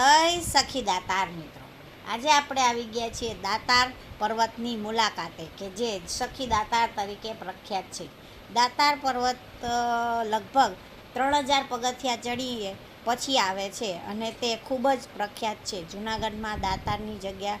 જય સખી દાતાર મિત્રો. આજે આપણે આવી ગયા છીએ દાતાર પર્વતની મુલાકાતે કે જે સખી દાતાર તરીકે પ્રખ્યાત છે. દાતાર પર્વત લગભગ ત્રણ હજાર પગથિયા ચડીએ પછી આવે છે અને તે ખૂબ જ પ્રખ્યાત છે. જૂનાગઢમાં દાતારની જગ્યા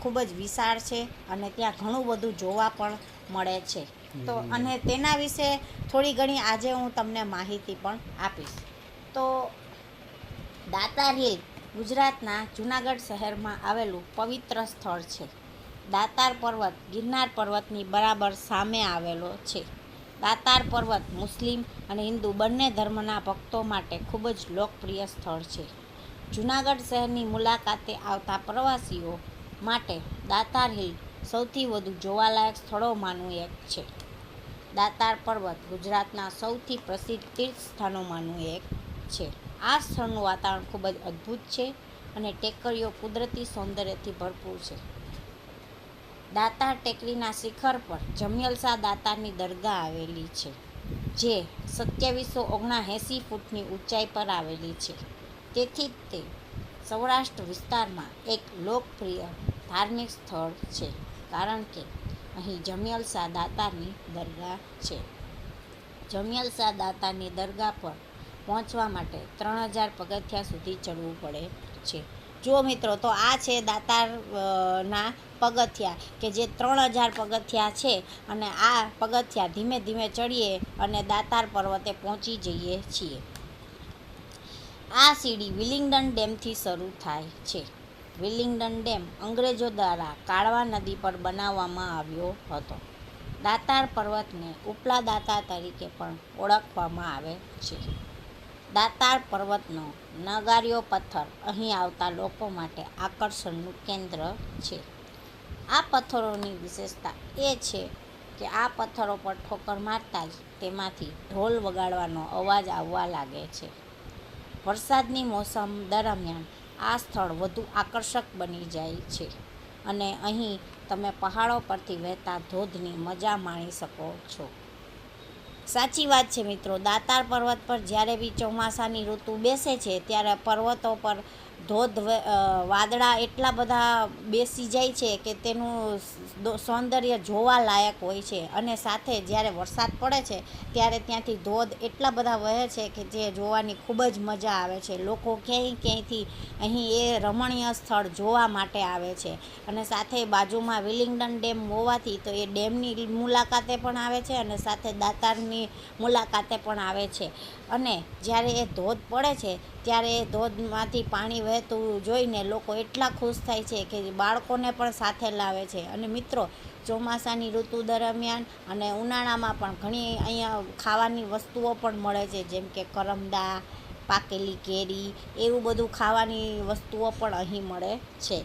ખૂબ જ વિશાળ છે અને ત્યાં ઘણું બધું જોવા પણ મળે છે. તો અને તેના વિશે થોડી ઘણી આજે હું તમને માહિતી પણ આપીશ. તો દાતાર હિલ, ગુજરાતના જૂનાગઢ શહેરમાં આવેલું પવિત્ર સ્થળ છે. દાતાર પર્વત ગિરનાર પર્વતની બરાબર સામે આવેલો છે. દાતાર પર્વત મુસ્લિમ અને હિન્દુ બંને ધર્મના ભક્તો માટે ખૂબ જ લોકપ્રિય સ્થળ છે. જૂનાગઢ શહેરની મુલાકાતે આવતા પ્રવાસીઓ માટે દાતાર હિલ સૌથી વધુ જોવાલાયક સ્થળોમાંનું એક છે. દાતાર પર્વત ગુજરાતના સૌથી પ્રસિદ્ધ તીર્થ સ્થાનોમાંનું એક છે. આ સ્થળનું વાતાવરણ ખૂબ જ અદ્ભુત છે અને ટેકરીઓ કુદરતી સૌંદર્યથી ભરપૂર છે. દાતાર ટેકરીના શિખર પર જમિયલસા દાતારની દરગાહ આવેલી છે, જે સત્યાવીસો ઓગણાએંસી ફૂટની ઊંચાઈ પર આવેલી છે. તેથી જ તે સૌરાષ્ટ્ર વિસ્તારમાં એક લોકપ્રિય ધાર્મિક સ્થળ છે, કારણ કે અહીં જમિયલસા દાતારની દરગાહ છે. જમિયલસા દાતાની દરગાહ પર પહોંચવા માટે ત્રણ હજાર પગથિયા સુધી ચડવું પડે છે. જુઓ મિત્રો, તો આ છે દાતારના પગથિયા, કે જે ત્રણ હજાર પગથિયા છે અને આ પગથિયા ધીમે ધીમે ચડીએ અને દાતાર પર્વતે પહોંચી જઈએ છીએ. આ સીડી વિલિંગડન ડેમથી શરૂ થાય છે. વિલિંગડન ડેમ અંગ્રેજો દ્વારા કાળવા નદી પર બનાવવામાં આવ્યો હતો. દાતાર પર્વતને ઉપલા દાતા તરીકે પણ ઓળખવામાં આવે છે. દાતાર પર્વતનો નગાર્યો પથ્થર અહીં આવતા લોકો માટે આકર્ષણનું કેન્દ્ર છે. આ પથ્થરોની વિશેષતા એ છે કે આ પથ્થરો પર ઠોકર મારતા જ તેમાંથી ઢોલ વગાડવાનો અવાજ આવવા લાગે છે. વરસાદની મોસમ દરમિયાન આ સ્થળ વધુ આકર્ષક બની જાય છે અને અહીં તમે પહાડો પરથી વહેતા ધોધની મજા માણી શકો છો. સાચી વાત છે મિત્રો. દાતાર પર્વત પર જ્યારે બી ચોમાસાની ઋતુ બેસે છે, ત્યારે પર્વતો પર ધોધ વાદળા એટલા બધા બેસી જાય છે કે તેનું સૌંદર્ય જોવા લાયક હોય છે. અને સાથે જ્યારે વરસાદ પડે છે, ત્યારે ત્યાંથી ધોધ એટલા બધા વહે છે કે જે જોવાની ખૂબ જ મજા આવે છે. લોકો ક્યાંય ક્યાંયથી અહીં એ રમણીય સ્થળ જોવા માટે આવે છે. અને સાથે બાજુમાં વિલિંગડન ડેમ હોવાથી તો એ ડેમની મુલાકાતે પણ આવે છે અને સાથે દાતારની મુલાકાતે પણ આવે છે. અને જ્યારે એ ધોધ પડે છે, ત્યારે એ ધોધમાંથી પાણી વહેતું જોઈને લોકો એટલા ખુશ થાય છે કે બાળકોને પણ સાથે લાવે છે. અને મિત્રો, ચોમાસાની ઋતુ દરમિયાન અને ઉનાળામાં પણ ઘણી અહીંયા ખાવાની વસ્તુઓ પણ મળે છે. જેમ કે કરમદા, પાકેલી કેરી, એવું બધું ખાવાની વસ્તુઓ પણ અહીં મળે છે.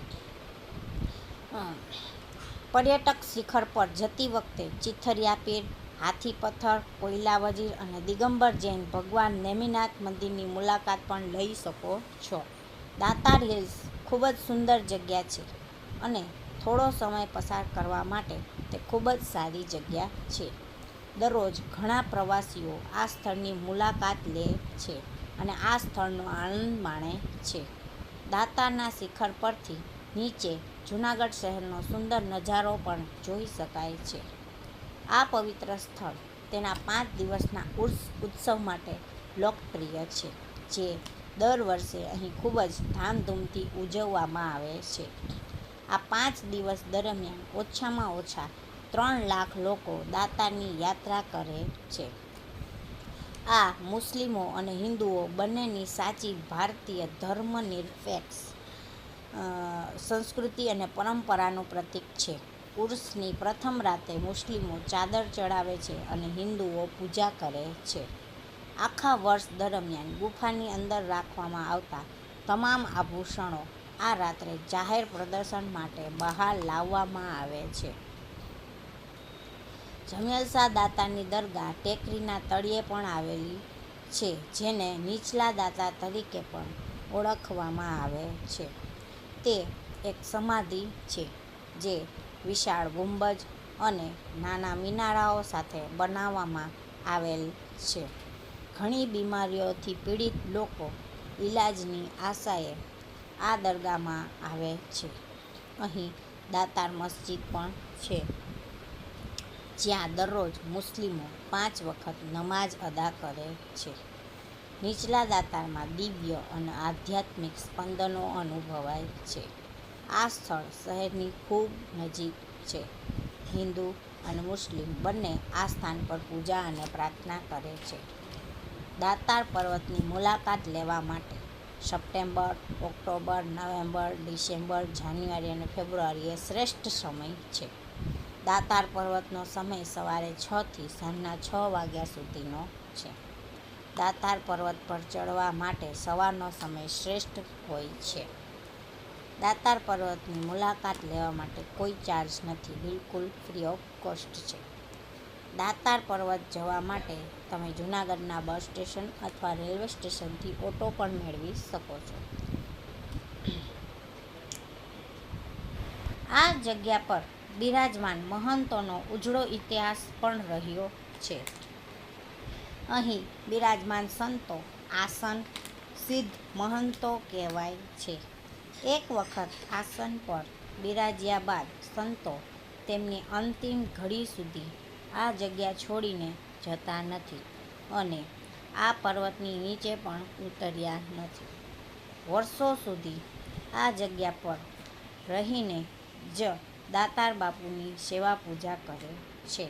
પર્યટક શિખર પર જતી વખતે ચિથરિયા પીર, હાથી પથ્થર, કોયલા વજીર અને દિગંબર જૈન ભગવાન નેમિનાથ મંદિરની મુલાકાત પણ લઈ શકો છો. દાતાર હિલ્સ ખૂબ જ સુંદર જગ્યા છે અને થોડો સમય પસાર કરવા માટે તે ખૂબ જ સારી જગ્યા છે. દરરોજ ઘણા પ્રવાસીઓ આ સ્થળની મુલાકાત લે છે અને આ સ્થળનો આનંદ માણે છે. દાતારના શિખર પરથી નીચે જૂનાગઢ શહેરનો સુંદર નજારો પણ જોઈ શકાય છે. આ પવિત્ર સ્થળ તેના પાંચ દિવસના ઉત્સવ માટે લોકપ્રિય છે, જે દર વર્ષે અહીં ખૂબ જ ધામધૂમથી ઉજવવામાં આવે છે. આ પાંચ દિવસ દરમિયાન ઓછામાં ઓછા ત્રણ લાખ લોકો દાતારની યાત્રા કરે છે. આ મુસ્લિમો અને હિન્દુઓ બંનેની સાચી ભારતીય ધર્મનિરપેક્ષ સંસ્કૃતિ અને પરંપરાનું પ્રતીક છે. ઉર્સની પ્રથમ રાતે મુસ્લિમો ચાદર ચડાવે છે અને હિન્દુઓ પૂજા કરે છે. આખા વર્ષ દરમિયાન ગુફાની અંદર રાખવામાં આવતા તમામ આભૂષણો આ રાત્રે જાહેર પ્રદર્શન માટે બહાર લાવવામાં આવે છે. જમિયલસા દાતાની દરગાહ ટેકરીના તળિયે પણ આવેલી છે, જેને નીચલા દાતા તરીકે પણ ઓળખવામાં આવે છે. તે એક સમાધિ છે, જે વિશાળ ગુંબજ અને નાના મિનારાઓ સાથે બનાવવામાં આવેલ છે. ઘણી બીમારીઓથી પીડિત લોકો ઇલાજની આશાએ આ દરગાહમાં આવે છે. અહીં દાતાર મસ્જિદ પણ છે, જ્યાં દરરોજ મુસ્લિમો પાંચ વખત નમાજ અદા કરે છે. નીચલા દાતારમાં દિવ્ય અને આધ્યાત્મિક સ્પંદનો અનુભવાય છે. આ સ્થળ શહેરની ખૂબ નજીક છે. હિન્દુ અને મુસ્લિમ બંને આ સ્થાન પર પૂજા અને પ્રાર્થના કરે છે. દાતાર પર્વતની મુલાકાત લેવા માટે September, October, November, December, January અને ફેબ્રુઆરી એ શ્રેષ્ઠ સમય છે. દાતાર પર્વતનો સમય સવારે છથી સાંજના છ વાગ્યા સુધીનો છે. દાતાર પર્વત પર ચડવા માટે સવારનો સમય શ્રેષ્ઠ હોય છે. દાતાર પર્વતની મુલાકાત લેવા માટે કોઈ ચાર્જ નથી, બિલકુલ ફ્રી ઓફ કોસ્ટ છે. દાતાર પર્વત જવા માટે તમે જૂનાગઢના બસ સ્ટેશન અથવા રેલવે સ્ટેશનથી ઓટો પણ મેળવી શકો છો. આ જગ્યા પર બિરાજમાન મહંતોનો ઉજળો ઇતિહાસ પણ રહ્યો છે. અહીં બિરાજમાન સંતો આસન સિદ્ધ મહંતો કહેવાય છે. એક વખત આસન પર બિરાજ્યા બાદ સંતો તેમની અંતિમ ઘડી સુધી આ જગ્યા છોડીને જતા નથી અને આ પર્વતની નીચે પણ ઉતર્યા નથી. વર્ષો સુધી આ જગ્યા પર રહીને જ દાતાર બાપુની સેવા પૂજા કરે છે.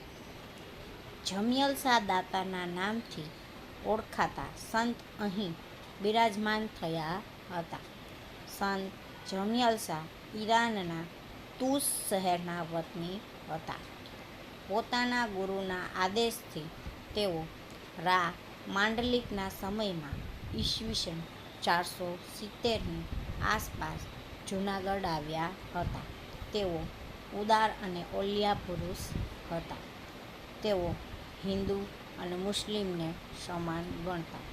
જમિયલ શાહ દાતાના નામથી ઓળખાતા સંત અહીં બિરાજમાન થયા હતા. સંત જમિયલ ઈરાનના તુસ શહેરના વતની હતા. પોતાના ગુરુના આદેશથી તેઓ રા માંડલિકના સમયમાં ઈસવીસન ચારસો સિત્તેરની આસપાસ જૂનાગઢ આવ્યા હતા. તેઓ ઉદાર અને ઓલિયા પુરુષ હતા. તેઓ હિન્દુ અને મુસ્લિમને સમાન ગણતા.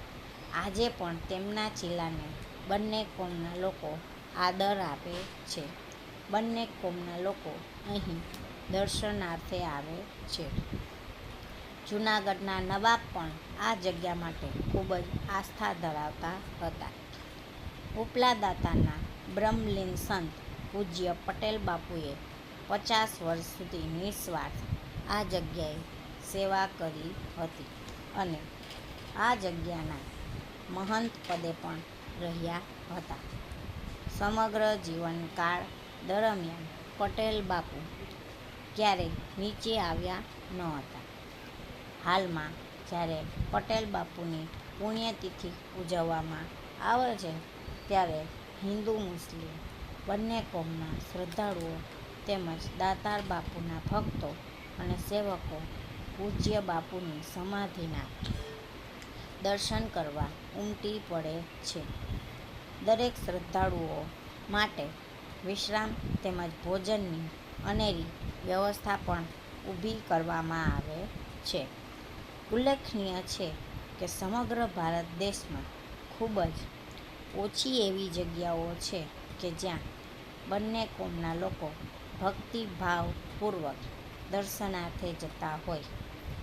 આજે પણ તેમના ચિલ્લાને બંને કોમના લોકો આદર આપે છે. બંને કોમના લોકો અહીં દર્શનાર્થે આવે છે. જૂનાગઢના નવાબ પણ આ જગ્યા માટે ખૂબ જ આસ્થા ધરાવતા હતા. ઉપલાદાતાના બ્રહ્મલીન સંત પૂજ્ય પટેલ બાપુએ પચાસ વર્ષ સુધી નિસ્વાર્થ આ જગ્યાએ સેવા કરી હતી અને આ જગ્યાના મહંત પદે પણ રહ્યા હતા. સમગ્ર જીવનકાળ દરમિયાન પટેલ બાપુ ક્યારેય નીચે આવ્યા ન હતા. હાલમાં જ્યારે પટેલ બાપુની પુણ્યતિથિ ઉજવવામાં આવે છે, ત્યારે હિન્દુ, મુસ્લિમ બંને કોમના શ્રદ્ધાળુઓ તેમજ દાતાર બાપુના ભક્તો અને સેવકો પૂજ્ય બાપુની સમાધિના દર્શન કરવા ઉમટી પડે છે. દરેક શ્રદ્ધાળુઓ માટે વિશ્રામ તેમજ ભોજનની અનેરી વ્યવસ્થા પણ ઊભી કરવામાં આવે છે. ઉલ્લેખનીય છે કે સમગ્ર ભારત દેશમાં ખૂબ જ ઓછી એવી જગ્યાઓ છે કે જ્યાં બંને કોમના લોકો ભક્તિભાવપૂર્વક દર્શનાર્થે જતા હોય.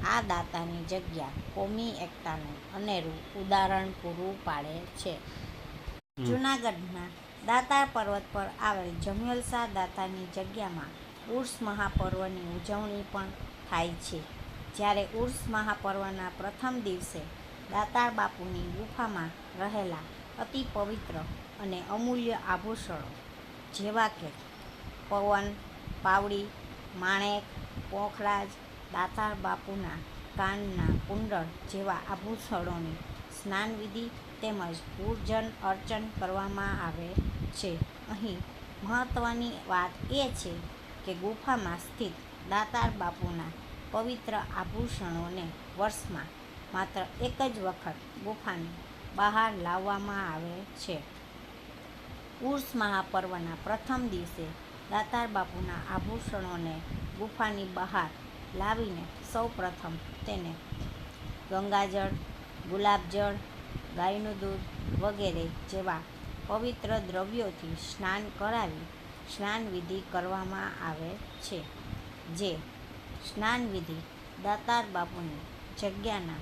આ દાતાની જગ્યા કોમી એકતાનું અનેરું ઉદાહરણ પૂરું પાડે છે. જૂનાગઢના દાતા પર્વત પર આવેલ જમિયલ શાહ દાતાની જગ્યામાં ઉર્સ મહાપર્વની ઉજવણી પણ થાય છે. જ્યારે ઉર્સ મહાપર્વના પ્રથમ દિવસે દાતાર બાપુની ગુફામાં રહેલા અતિ પવિત્ર અને અમૂલ્ય આભૂષણો જેવા કે પવન, પાવડી, માણેક, પોખરાજ, દાતાર બાપુના કાનના કુંડળ જેવા આભૂષણોની સ્નાનવિધિ તેમજ પૂજન અર્ચન કરવામાં આવે છે. અહીં મહત્ત્વની વાત એ છે કે ગુફામાં સ્થિત દાતાર બાપુના પવિત્ર આભૂષણોને વર્ષમાં માત્ર એક જ વખત ગુફાની બહાર લાવવામાં આવે છે. ઉર્સ મહાપર્વના પ્રથમ દિવસે દાતાર બાપુના આભૂષણોને ગુફાની બહાર લાવીને સૌપ્રથમ તેને ગંગાજળ, ગુલાબજળ, ગાયનું દૂધ વગેરે જેવા પવિત્ર દ્રવ્યોથી સ્નાન કરાવી સ્નાનવિધિ કરવામાં આવે છે, જે સ્નાનવિધિ દાતાર બાપુની જગ્યાના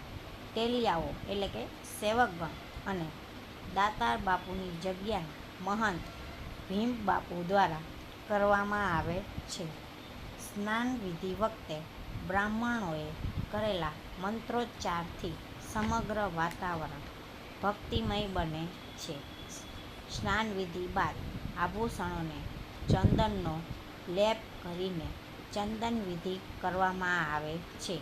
ટેલિયાઓ એટલે કે સેવકગણ અને દાતાર બાપુની જગ્યા મહંત ભીમ બાપુ દ્વારા કરવામાં આવે છે. સ્નાન વિધિ વખતે બ્રાહ્મણોએ કરેલા મંત્રોચ્ચારથી સમગ્ર વાતાવરણ ભક્તિમય બને છે. સ્નાન વિધિ બાદ આભૂષણોને ચંદનનો લેપ કરીને ચંદન વિધિ કરવામાં આવે છે,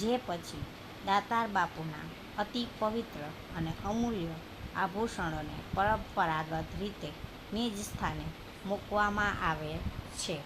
જે પછી દાતાર બાપુના અતિ પવિત્ર અને અમૂલ્ય આભૂષણોને પરંપરાગત રીતે નિજ સ્થાને મૂકવામાં આવે છે.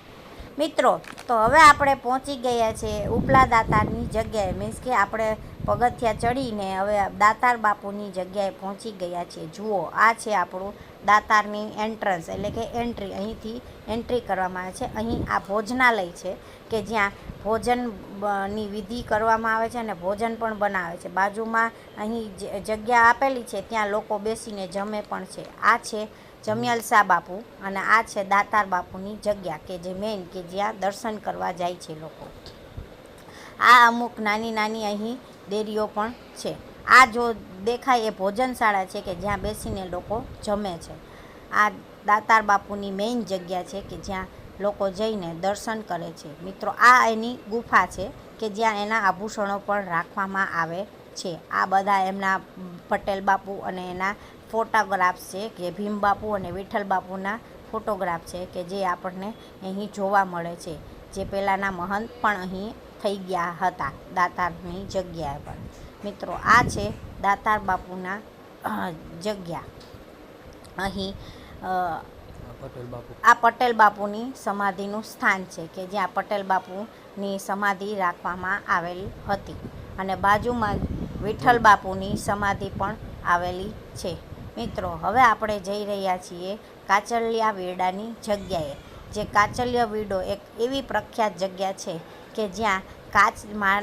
મિત્રો, તો હવે આપણે પહોંચી ગયા છીએ ઉપલા દાતારની જગ્યાએ. મીન્સ કે આપણે પગથિયા ચડીને હવે દાતાર બાપુની જગ્યાએ પહોંચી ગયા છે. જુઓ, આ છે આપણું દાતારની એન્ટ્રન્સ એટલે કે એન્ટ્રી અહીંથી એન્ટ્રી કરવામાં આવે છે. અહીં આ ભોજનાલય છે કે જ્યાં ભોજનની વિધિ કરવામાં આવે છે અને ભોજન પણ બનાવે છે. બાજુમાં અહીં જગ્યા આપેલી છે, ત્યાં લોકો બેસીને જમે પણ છે. આ છે જમિયલ બાપુ અને આ છે દાતાર બાપુની જગ્યા કે જે મેઇન કે જ્યાં દર્શન કરવા જાય છે લોકો. આ અમુક નાની નાની અહીં ડેરીઓ પણ છે. આ જો દેખાય એ ભોજનશાળા છે કે જ્યાં બેસીને લોકો જમે છે. આ દાતાર બાપુની મેઇન જગ્યા છે કે જ્યાં લોકો જઈને દર્શન કરે છે. મિત્રો, આ એની ગુફા છે કે જ્યાં એના આભૂષણો પણ રાખવામાં આવે છે. આ બધા એમના પટેલ બાપુ અને એના ફોટોગ્રાફ્સ છે કે ભીમ બાપુ અને વિઠ્ઠલ બાપુના ફોટોગ્રાફ છે કે જે આપણને અહીં જોવા મળે છે. જે પહેલાંના મહંત પણ અહીં થઈ ગયા હતા દાતારની જગ્યાએ પર મિત્રો, આ છે દાતાર બાપુના જગ્યા. અહીં આ પટેલ બાપુની સમાધિનું સ્થાન છે કે જ્યાં પટેલ બાપુની સમાધિ રાખવામાં આવેલી હતી. અને બાજુમાં વિઠ્ઠલ બાપુની સમાધિ પણ આવેલી છે. મિત્રો, હવે આપણે જઈ રહ્યા છીએ કાચલિયા વેડાની જગ્યાએ, જે કાચલિયા વીડો એક એવી પ્રખ્યાત જગ્યા છે કે જ્યાં કાચ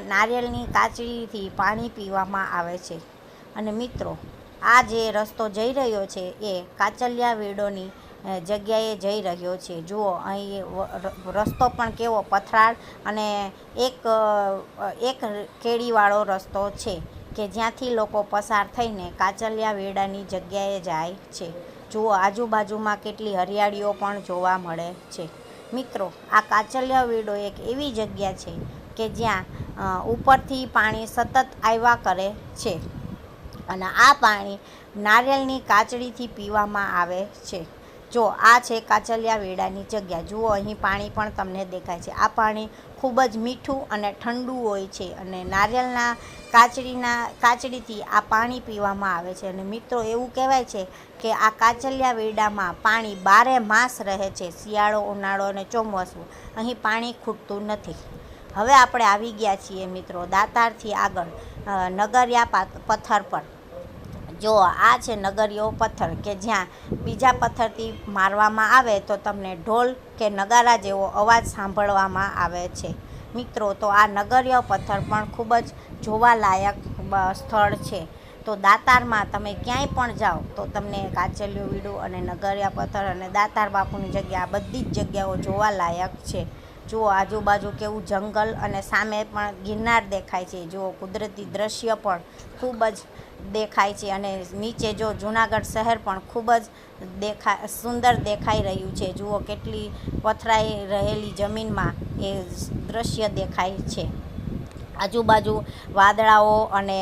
નારિયેળની કાચડીથી પાણી પીવામાં આવે છે. અને મિત્રો, આ જે રસ્તો જઈ રહ્યો છે એ કાચલિયા વેડોની જગ્યાએ જઈ રહ્યો છે. જુઓ, અહીં રસ્તો પણ કેવો પથરાળ અને એક એક કેળીવાળો રસ્તો છે કે જ્યાંથી લોકો પસાર થઈને કાચલિયા વેડાની જગ્યાએ જાય છે. જુઓ, આજુબાજુમાં કેટલી હરિયાળીઓ પણ જોવા મળે છે. મિત્રો, આ કાચલિયા વીડો એક એવી જગ્યા છે કે જ્યાં ઉપરથી પાણી સતત આવ્યા કરે છે. અને આ પાણી નારિયેળની કાચડીથી પીવામાં આવે છે. જો આ છે કાચલિયા વેડાની જગ્યા. જુઓ, અહીં પાણી પણ તમને દેખાય છે. આ પાણી ખૂબ જ મીઠું અને ઠંડુ હોય છે અને નારિયેળના કાચડીના, કાચડીથી આ પાણી પીવામાં આવે છે. અને મિત્રો, એવું કહેવાય છે કે આ કાચલિયા વેડામાં પાણી બારે માસ રહે છે, શિયાળો, ઉનાળો અને ચોમાસું. અહીં પાણી ખૂટતું નથી. હવે આપણે આવી ગયા છીએ મિત્રો દાતારથી આગળ નગરિયા પથ્થર પર. જો આ છે નગરીઓ પથ્થર કે જ્યાં બીજા પથ્થરથી મારવામાં આવે તો તમને ઢોલ કે નગારા જેવો અવાજ સાંભળવામાં આવે છે. મિત્રો, તો આ નગરીય પથ્થર પણ ખૂબ જ જોવાલાયક સ્થળ છે. તો દાતારમાં તમે ક્યાંય પણ જાઓ તો તમને કાચલિયું, વીડું અને નગરિયા પથ્થર અને દાતાર બાપુની જગ્યા બધી જ જગ્યાઓ જોવાલાયક છે. જુઓ આજુબાજુ કેવું જંગલ અને સામે પણ ગિરનાર દેખાય છે. જુઓ કુદરતી દ્રશ્ય પણ ખૂબ જ દેખાય છે અને નીચે જો જુનાગઢ શહેર પણ ખૂબ જ દેખા, સુંદર દેખાઈ રહ્યું છે. જુઓ કેટલી પથરાઈ રહેલી જમીનમાં એ દ્રશ્ય દેખાય છે. આજુબાજુ વાદળાઓ અને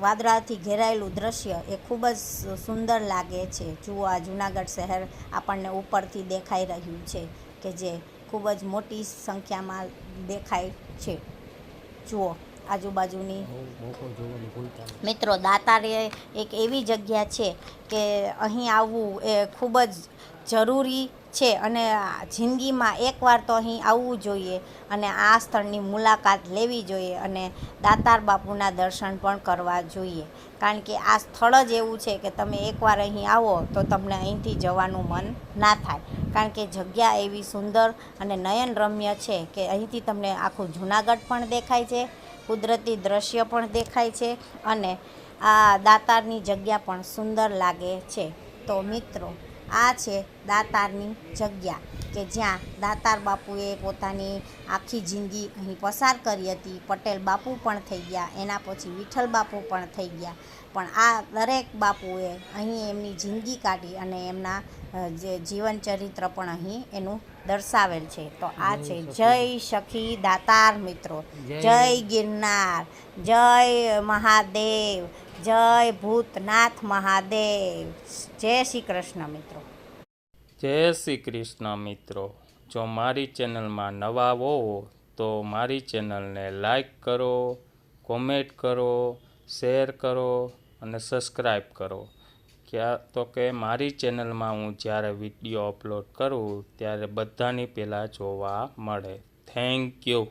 વાદળાથી ઘેરાયેલું દ્રશ્ય એ ખૂબ જ સુંદર લાગે છે. જુઓ આ જુનાગઢ શહેર આપણને ઉપરથી દેખાઈ રહ્યું છે કે જે ખૂબ જ મોટી સંખ્યામાં દેખાય છે. જુઓ. આજુબાજુની. મિત્રો દાતાર એક એવી જગ્યા છે કે અહીં આવવું એ ખૂબ જ જરૂરી છે અને જિંદગીમાં એકવાર તો અહીં આવવું જોઈએ અને આ સ્થળની મુલાકાત લેવી જોઈએ અને દાતાર બાપુના દર્શન પણ કરવા જોઈએ. કારણ કે આ સ્થળ જ એવું છે કે તમે એકવાર અહીં આવો તો તમને અહીંથી જવાનું મન ના થાય. કારણ કે જગ્યા એવી સુંદર અને નયનરમ્ય છે કે અહીંથી તમને આખું જુનાગઢ પણ દેખાય છે કુદરતી દ્રશ્ય પણ દેખાય છે અને આ દાતારની જગ્યા પણ સુંદર લાગે છે. તો મિત્રો, આ છે દાતારની જગ્યા કે જ્યાં દાતાર બાપુએ પોતાની આખી જિંદગી અહીં પસાર કરી હતી. પટેલ બાપુ પણ થઈ ગયા, એના પછી વિઠ્ઠલ બાપુ પણ થઈ ગયા. પણ આ દરેક બાપુએ અહીં એમની જિંદગી કાઢી અને એમના જે જીવન ચરિત્ર પણ અહીં એનું દર્શાવેલ છે. તો આ છે જય સખી દાતાર મિત્રો. જય- ગિરનાર. જય મહાદેવ. જય ભૂતનાથ મહાદેવ. જય શ્રી કૃષ્ણ મિત્રો. જય શ્રી કૃષ્ણ મિત્રો. જો મારી ચેનલમાં નવા હો તો મારી ચેનલને લાઈક કરો કોમેન્ટ કરો શેર કરો અને સબસ્ક્રાઈબ કરો. ક્યાં તો કે મારી ચેનલમાં હું જ્યારે વીડિયો અપલોડ કરું, ત્યારે બધાની પહેલાં જોવા મળે. Thank you.